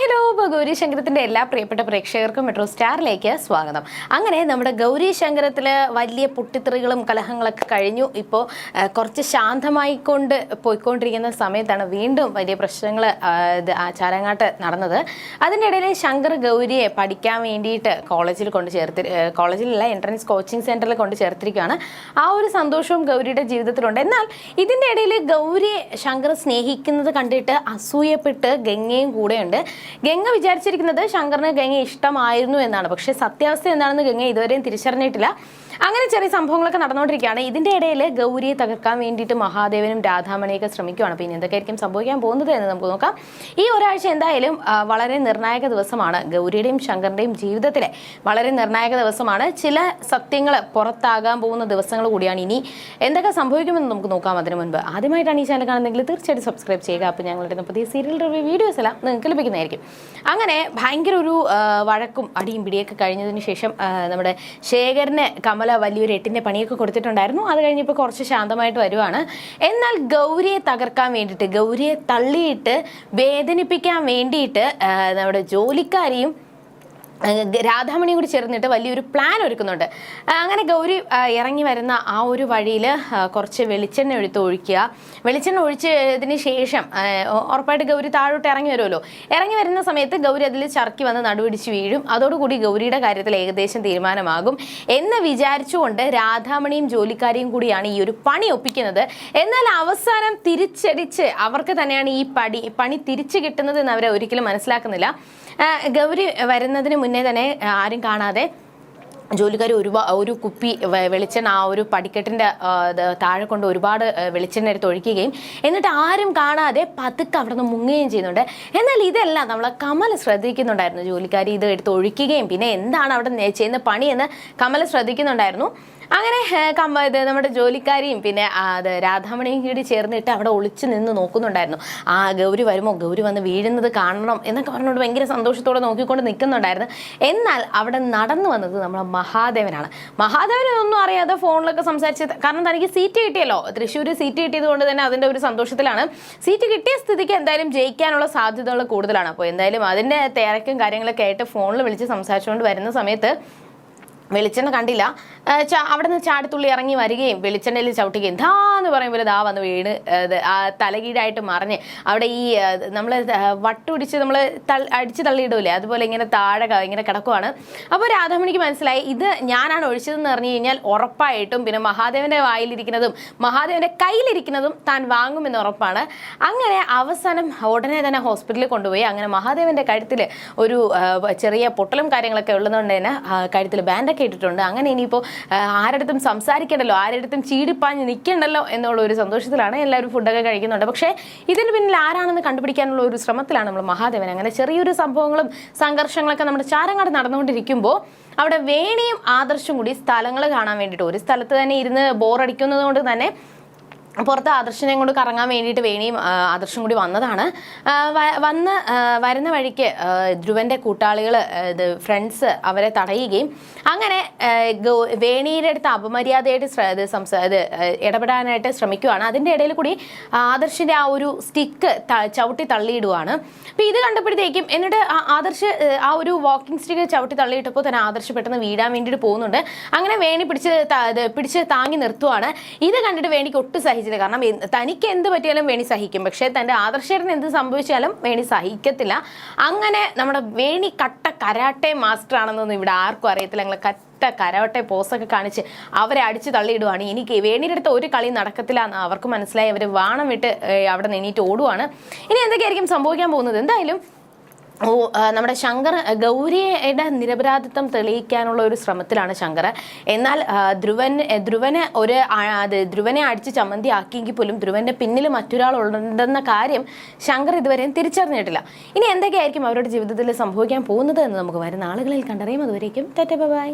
Hello ഇപ്പോൾ ഗൗരി ശങ്കരത്തിന്റെ എല്ലാ പ്രിയപ്പെട്ട പ്രേക്ഷകർക്കും മെട്രോ സ്റ്റാറിലേക്ക് സ്വാഗതം. അങ്ങനെ നമ്മുടെ ഗൗരി ശങ്കരത്തിൽ വലിയ പൊട്ടിത്തെറികളും കലഹങ്ങളൊക്കെ കഴിഞ്ഞു. ഇപ്പോൾ കുറച്ച് ശാന്തമായിക്കൊണ്ട് പോയിക്കൊണ്ടിരിക്കുന്ന സമയത്താണ് വീണ്ടും വലിയ പ്രശ്നങ്ങൾ ചാരങ്ങാട്ട് നടന്നത്. അതിന്റെ ഇടയിൽ ശങ്കർ ഗൗരിയെ പഠിക്കാൻ വേണ്ടിയിട്ട് കോളേജിൽ കൊണ്ട് ചേർത്തി കോളേജിലുള്ള എൻട്രൻസ് കോച്ചിങ് സെന്ററിൽ കൊണ്ട് ചേർത്തിരിക്കുകയാണ്. ആ ഒരു സന്തോഷവും ഗൗരിയുടെ ജീവിതത്തിലുണ്ട്. എന്നാൽ ഇതിന്റെ ഇടയിൽ ഗൗരിയെ ശങ്കർ സ്നേഹിക്കുന്നത് കണ്ടിട്ട് അസൂയപ്പെട്ട് ഗംഗയും കൂടെയുണ്ട്. ഗംഗ വിചാരിച്ചിരിക്കുന്നത് ശങ്കറിന് ഗംഗ ഇഷ്ടമായിരുന്നു എന്നാണ്. പക്ഷെ സത്യാവസ്ഥ എന്താണെന്ന് ഗംഗ ഇതുവരെയും തിരിച്ചറിഞ്ഞിട്ടില്ല. അങ്ങനെ ചെറിയ സംഭവങ്ങളൊക്കെ നടന്നുകൊണ്ടിരിക്കുകയാണ്. ഇതിന്റെ ഇടയിൽ ഗൗരിയെ തകർക്കാൻ വേണ്ടിയിട്ട് മഹാദേവനും രാധാമണിയൊക്കെ ശ്രമിക്കുകയാണ് പിന്നെ എന്തൊക്കെയായിരിക്കും സംഭവിക്കാൻ പോകുന്നത് എന്ന് നമുക്ക് നോക്കാം. ഈ ഒരാഴ്ച എന്തായാലും വളരെ നിർണായക ദിവസമാണ് ഗൗരിയുടെയും ശങ്കറിന്റെയും ജീവിതത്തിലെ വളരെ നിർണായക ദിവസമാണ്. ചില സത്യങ്ങൾ പുറത്താകാൻ പോകുന്ന ദിവസങ്ങൾ കൂടിയാണ് ഇനി എന്തൊക്കെ സംഭവിക്കുമെന്ന് നമുക്ക് നോക്കാം അതിനു മുൻപ്. ആദ്യമായിട്ടാണ് ഈ ചാനൽ കാണുന്നതെങ്കിൽ തീർച്ചയായിട്ടും സബ്സ്ക്രൈബ് ചെയ്യുക. അപ്പോൾ ഞങ്ങളുടെ പുതിയ സീരിയൽ റിവ്യൂ വീഡിയോസ് എല്ലാം നിങ്ങൾക്ക് ലഭിക്കുന്നതായിരിക്കും. അങ്ങനെ ഭയങ്കര ഒരു വഴക്കും അടിയും പിടിയൊക്കെ കഴിഞ്ഞതിന് ശേഷം നമ്മുടെ ശേഖരന് കമല വലിയൊരു എട്ടിന്റെ പണിയൊക്കെ കൊടുത്തിട്ടുണ്ടായിരുന്നു. അത് കഴിഞ്ഞപ്പോൾ കുറച്ച് ശാന്തമായിട്ട് വരുവാണ്. എന്നാൽ ഗൗരിയെ തകർക്കാൻ വേണ്ടിയിട്ട് ഗൗരിയെ തള്ളിയിട്ട് വേദനിപ്പിക്കാൻ വേണ്ടിയിട്ട് നമ്മുടെ ജോലിക്കാരിയും രാധാമണിയും കൂടി ചേർന്നിട്ട് വലിയൊരു പ്ലാൻ ഒരുക്കുന്നുണ്ട്. അങ്ങനെ ഗൗരി ഇറങ്ങി വരുന്ന ആ ഒരു വഴിയിൽ കുറച്ച് വെളിച്ചെണ്ണ എടുത്ത് ഒഴിക്കുക. വെളിച്ചെണ്ണ ഒഴിച്ചതിന് ശേഷം ഉറപ്പായിട്ട് ഗൗരി താഴോട്ട് ഇറങ്ങി വരുമല്ലോ. ഇറങ്ങി വരുന്ന സമയത്ത് ഗൗരി അതിൽ ചർക്കി വന്ന് നടുപിടിച്ച് വീഴും. അതോടുകൂടി ഗൗരിയുടെ കാര്യത്തിൽ ഏകദേശം തീരുമാനമാകും. എന്ന് വിചാരിച്ചുകൊണ്ട് രാധാമണിയും ജോലിക്കാരിയും കൂടിയാണ് ഈ ഒരു പണി ഒപ്പിക്കുന്നത്. എന്നാൽ അവസാനം തിരിച്ചടിച്ച് അവർക്ക് തന്നെയാണ് ഈ പടി പണി തിരിച്ചു കിട്ടുന്നത് എന്ന് അവരെ ഒരിക്കലും മനസ്സിലാക്കുന്നില്ല ഗൗരി വരുന്നതിന് മുന്നേ തന്നെ ആരും കാണാതെ ജോലിക്കാർ ഒരുപാട് ഒരു കുപ്പി വെളിച്ചെണ്ണ ആ ഒരു പടിക്കെട്ടിന്റെ താഴെ കൊണ്ട് ഒരുപാട് വെളിച്ചെണ്ണ എടുത്ത് ഒഴിക്കുകയും എന്നിട്ട് ആരും കാണാതെ പതുക്കെ അവിടെ നിന്ന് മുങ്ങുകയും ചെയ്യുന്നുണ്ട്. എന്നാൽ ഇതെല്ലാം നമ്മളെ കമൽ ശ്രദ്ധിക്കുന്നുണ്ടായിരുന്നു. ജോലിക്കാർ ഇത് എടുത്ത് ഒഴിക്കുകയും പിന്നെ എന്താണ് അവിടെ ചെയ്യുന്ന പണിയെന്ന് കമൽ ശ്രദ്ധിക്കുന്നുണ്ടായിരുന്നു. അങ്ങനെ ഇത് നമ്മുടെ ജോലിക്കാരിയും പിന്നെ അത് രാധാമണിയും കൂടി ചേർന്നിട്ട് അവിടെ ഒളിച്ച് നിന്ന് നോക്കുന്നുണ്ടായിരുന്നു. ആ ഗൗരി വരുമോ? ഗൗരി വന്ന് വീഴുന്നത് കാണണം എന്നൊക്കെ പറഞ്ഞുകൊണ്ട് ഭയങ്കര സന്തോഷത്തോടെ നോക്കിക്കൊണ്ട് നിൽക്കുന്നുണ്ടായിരുന്നു. എന്നാൽ അവിടെ നടന്നു വന്നത് നമ്മളെ മഹാദേവനാണ്. മഹാദേവനൊന്നും അറിയാതെ ഫോണിലൊക്കെ സംസാരിച്ച് കാരണം തനിക്ക് സീറ്റ് കിട്ടിയല്ലോ. തൃശ്ശൂർ സീറ്റ് കിട്ടിയത് കൊണ്ട് തന്നെ അതിന്റെ ഒരു സന്തോഷത്തിലാണ്. സീറ്റ് കിട്ടിയ സ്ഥിതിക്ക് എന്തായാലും ജയിക്കാനുള്ള സാധ്യതകൾ കൂടുതലാണ്. അപ്പോൾ എന്തായാലും അതിന്റെ തിരക്കും കാര്യങ്ങളൊക്കെ ആയിട്ട് ഫോണിൽ വിളിച്ച് സംസാരിച്ചുകൊണ്ട് വരുന്ന സമയത്ത് വെളിച്ചെണ്ണ കണ്ടില്ല. അവിടെ നിന്ന് ചാടിത്തുള്ളി ഇറങ്ങി വരികയും വെളിച്ചെണ്ണയിൽ ചവിട്ടുകയും ധാ എന്ന് പറയുമ്പോൾ ദാ വന്ന് വീണ് ആ തലകീഴായിട്ട് മറിഞ്ഞ് അവിടെ ഈ നമ്മൾ വട്ടുപിടിച്ച് നമ്മൾ അടിച്ച് തള്ളിയിടൂലേ? അതുപോലെ ഇങ്ങനെ താഴെ ഇങ്ങനെ കിടക്കുവാണ്. അപ്പോൾ രാധാമണിക്ക് മനസ്സിലായി ഇത് ഞാനാണ് ഒഴിച്ചതെന്ന് പറഞ്ഞു കഴിഞ്ഞാൽ ഉറപ്പായിട്ടും പിന്നെ മഹാദേവന്റെ വായിലിരിക്കുന്നതും മഹാദേവന്റെ കയ്യിലിരിക്കുന്നതും താൻ വാങ്ങുമെന്ന് ഉറപ്പാണ്. അങ്ങനെ അവസാനം ഉടനെ തന്നെ ഹോസ്പിറ്റലിൽ കൊണ്ടുപോയി. അങ്ങനെ മഹാദേവന്റെ കഴുത്തിൽ ഒരു ചെറിയ പൊട്ടലും കാര്യങ്ങളൊക്കെ ഉള്ളതുകൊണ്ട് തന്നെ കഴുത്തിൽ ബാൻഡൊക്കെ ഇട്ടിട്ടുണ്ട് അങ്ങനെ ഇനിയിപ്പോൾ ആരടുത്തും സംസാരിക്കണ്ടല്ലോ ആരടുത്തും ചീടിപ്പാഞ്ഞ് നിൽക്കണ്ടല്ലോ എന്നുള്ള ഒരു സന്തോഷത്തിലാണ് എല്ലാവരും ഫുഡൊക്കെ കഴിക്കുന്നുണ്ട്. പക്ഷേ ഇതിന് പിന്നിൽ ആരാണെന്ന് കണ്ടുപിടിക്കാനുള്ള ഒരു ശ്രമത്തിലാണ് നമ്മൾ മഹാദേവൻ. അങ്ങനെ ചെറിയൊരു സംഭവങ്ങളും സംഘർഷങ്ങളൊക്കെ നമ്മുടെ ചാരങ്ങാട് നടന്നുകൊണ്ടിരിക്കുമ്പോൾ അവിടെ വേണിയും ആദർശം കൂടി സ്ഥലങ്ങൾ കാണാൻ വേണ്ടിയിട്ട്. ഒരു സ്ഥലത്ത് തന്നെ ഇരുന്ന് ബോറടിക്കുന്നത് കൊണ്ട് തന്നെ പുറത്ത് ആദർശനെ കൊണ്ട് കറങ്ങാൻ വേണ്ടിയിട്ട് വേണിയും ആദർശം കൂടി വന്നതാണ്. വന്ന് വരുന്ന വഴിക്ക് ധ്രുവന്റെ കൂട്ടാളികൾ ഇത് ഫ്രണ്ട്സ് അവരെ തടയുകയും അങ്ങനെ വേണിയുടെ അടുത്ത് അപമര്യാദയായിട്ട് ഇത് സംസാ ഇത് ഇടപെടാനായിട്ട് ശ്രമിക്കുവാണ്. അതിന്റെ ഇടയിൽ കൂടി ആദർശിന്റെ ആ ഒരു സ്റ്റിക്ക് ചവിട്ടി തള്ളിയിടുവാണ്. അപ്പോൾ ഇത് കണ്ടപ്പോഴത്തേക്കും എന്നിട്ട് ആദർശ് ആ, ഒരു വാക്കിംഗ് സ്റ്റിക്ക് ചവിട്ടി തള്ളിയിട്ടപ്പോൾ തന്നെ ആദർശ് പെട്ടെന്ന് വീഴാൻ വേണ്ടിയിട്ട് പോകുന്നുണ്ട്. അങ്ങനെ വേണി പിടിച്ച് പിടിച്ച് താങ്ങി നിർത്തുവാണ്. ഇത് കണ്ടിട്ട് വേണിക്ക് ഒട്ടും സഹിച്ചില്ല കാരണം തനിക്ക് എന്ത് പറ്റിയാലും വേണി സഹിക്കും. പക്ഷേ തന്റെ ആദർശേട്ടന് എന്ത് സംഭവിച്ചാലും വേണി സഹിക്കത്തില്ല. അങ്ങനെ നമ്മുടെ വേണി കട്ട കരാട്ടെ മാസ്റ്റർ ആണെന്നൊന്നും ഇവിടെ ആർക്കും അറിയത്തില്ല. ഞങ്ങൾ കട്ട കരാട്ടെ പോസൊക്കെ കാണിച്ച് അവരെ അടിച്ച് തള്ളിയിടുവാണ്. എനിക്ക് വേണിയുടെ അടുത്ത് ഒരു കളി നടക്കത്തില്ല എന്ന് അവർക്ക് മനസ്സിലായി. അവർ വാണം വിട്ട് അവിടെ നിന്ന് എണീറ്റ് ഓടുവാണ്. ഇനി എന്തൊക്കെയായിരിക്കും സംഭവിക്കാൻ പോകുന്നത്? എന്തായാലും ഓ നമ്മുടെ ശങ്കർ ഗൗരിയുടെ നിരപരാധിത്വം തെളിയിക്കാനുള്ള ഒരു ശ്രമത്തിലാണ് ശങ്കർ. എന്നാൽ ധ്രുവൻ ധ്രുവനെ ഒരു അത് ധ്രുവനെ അടിച്ച് ചമ്മന്തി ആക്കിയെങ്കിൽ പോലും ധ്രുവന്റെ പിന്നിൽ മറ്റൊരാൾ ഉണ്ടെന്ന കാര്യം ശങ്കർ ഇതുവരെയും തിരിച്ചറിഞ്ഞിട്ടില്ല. ഇനി എന്തൊക്കെയായിരിക്കും അവരുടെ ജീവിതത്തിൽ സംഭവിക്കാൻ പോകുന്നത് എന്ന് നമുക്ക് വരുന്ന ആളുകളിൽ കണ്ടറിയും. അതുവരേക്കും ടെറ്റ ബൈ.